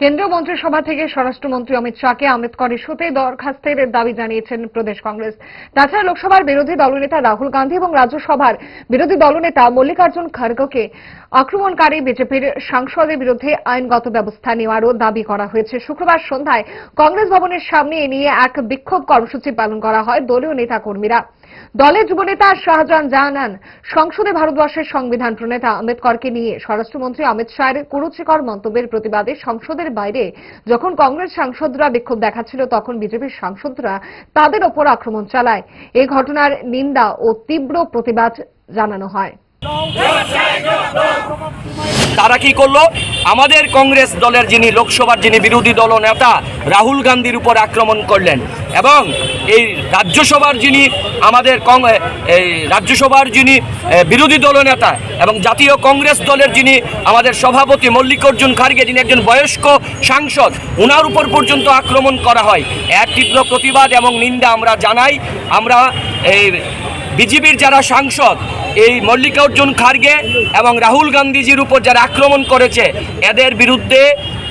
কেন্দ্রীয় মন্ত্রিসভা থেকে স্বরাষ্ট্রমন্ত্রী অমিত শাহকে আম্বেদকর ইস্যুতে দরখাস্তের দাবি জানিয়েছেন প্রদেশ কংগ্রেস। তাছাড়া লোকসভার বিরোধী দলনেতা রাহুল গান্ধী এবং রাজ্যসভার বিরোধী দলনেতা মল্লিকার্জুন খার্গেকে আক্রমণকারী বিজেপির সাংসদের বিরুদ্ধে আইনগত ব্যবস্থা নেওয়ারও দাবি করা হয়েছে। শুক্রবার সন্ধ্যায় কংগ্রেস ভবনের সামনে এ নিয়ে এক বিক্ষোভ কর্মসূচি পালন করা হয় দলীয় নেতাকর্মীরা। দলের যুবনেতা শাহজাহান জাহানান সংসদে ভারতবর্ষের সংবিধান প্রণেতা আম্বেদকরকে নিয়ে স্বরাষ্ট্রমন্ত্রী অমিত শাহের কুরুচিকর মন্তব্যের প্রতিবাদে সংসদের বাইরে যখন কংগ্রেস সাংসদরা বিক্ষোভ দেখাচ্ছিল, তখন বিজেপির সাংসদরা তাদের ওপর আক্রমণ চালায়। এ ঘটনার নিন্দা ও তীব্র প্রতিবাদ জানানো হয়। তারা কি করল? আমাদের কংগ্রেস দলের যিনি লোকসভার যিনি বিরোধী দল নেতা, রাহুল গান্ধীর উপর আক্রমণ করলেন এবং এই রাজ্যসভার যিনি আমাদের এই রাজ্যসভার যিনি বিরোধী দল নেতা এবং জাতীয় কংগ্রেস দলের যিনি আমাদের সভাপতি মল্লিকার্জুন খার্গে, যিনি একজন বয়স্ক সাংসদ ওনার উপর পর্যন্ত আক্রমণ করা হয়। এর তীব্র প্রতিবাদ এবং নিন্দা আমরা জানাই। আমরা এই বিজেপির যারা সাংসদ, এই মল্লিকার্জুন খার্গে এবং রাহুল গান্ধীজির উপর যারা আক্রমণ করেছে, এদের বিরুদ্ধে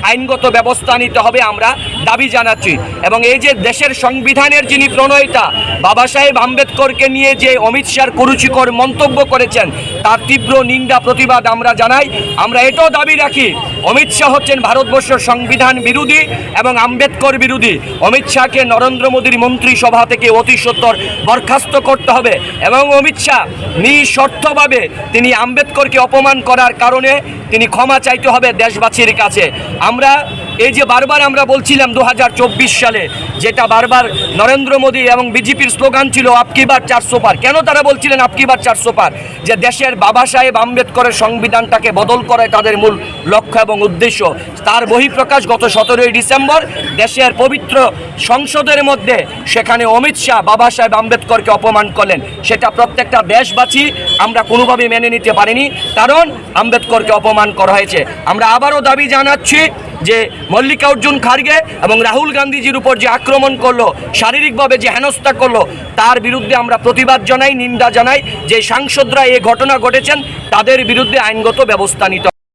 আইনগত ব্যবস্থা নিতে হবে আমরা দাবি জানাচ্ছি। এবং এই যে দেশের সংবিধানের যিনি প্রণয়িতা, বাবা সাহেব আম্বেদকরকে নিয়ে যে অমিত শাহর কুরুচিকর মন্তব্য করেছেন, তার তীব্র নিন্দা, প্রতিবাদ আমরা জানাই। আমরা এটাও দাবি রাখি, অমিত শাহ হচ্ছেন ভারতবর্ষের সংবিধান বিরোধী এবং আম্বেদকর বিরোধী। অমিত শাহকে নরেন্দ্র মোদীর মন্ত্রিসভা থেকে অতি সত্তর বরখাস্ত করতে হবে। এবং অমিত শাহ নিঃশর্তভাবে তিনি আম্বেদকরকে অপমান করার কারণে তিনি ক্ষমা চাইতে হবে দেশবাসীর কাছে। আমরা এই যে বারবার আমরা বলছিলাম দু হাজার চব্বিশ সালে, যেটা বারবার নরেন্দ্র মোদী এবং বিজেপির স্লোগান ছিল আপকি বার চারশো পার। কেন তারা বলছিলেন আপকি বার চারশো পার? যে দেশের বাবা সাহেব আম্বেদকরের সংবিধানটাকে বদল করে তাদের মূল লক্ষ্য এবং উদ্দেশ্য। তার বহিঃপ্রকাশ গত সতেরোই ডিসেম্বর দেশের পবিত্র সংসদের মধ্যে সেখানে অমিত শাহ, বাবা সাহেব আম্বেদকরকে অপমান করলেন। সেটা প্রত্যেকটা দেশবাসী আমরা কোনোভাবে মেনে নিতে পারিনি, কারণ আম্বেদকরকে অপমান করা হয়েছে। আমরা আবারও দাবি জানাচ্ছি যে মল্লিকার্জুন খার্গে এবং রাহুল গান্ধীজির উপর যে আক্রমণ করল, শারীরিকভাবে যে হেনস্থা করল, তার বিরুদ্ধে আমরা প্রতিবাদ জানাই, নিন্দা জানাই। যে সাংসদরা এই ঘটনা ঘটেছেন, তাদের বিরুদ্ধে আইনগত ব্যবস্থা নিতে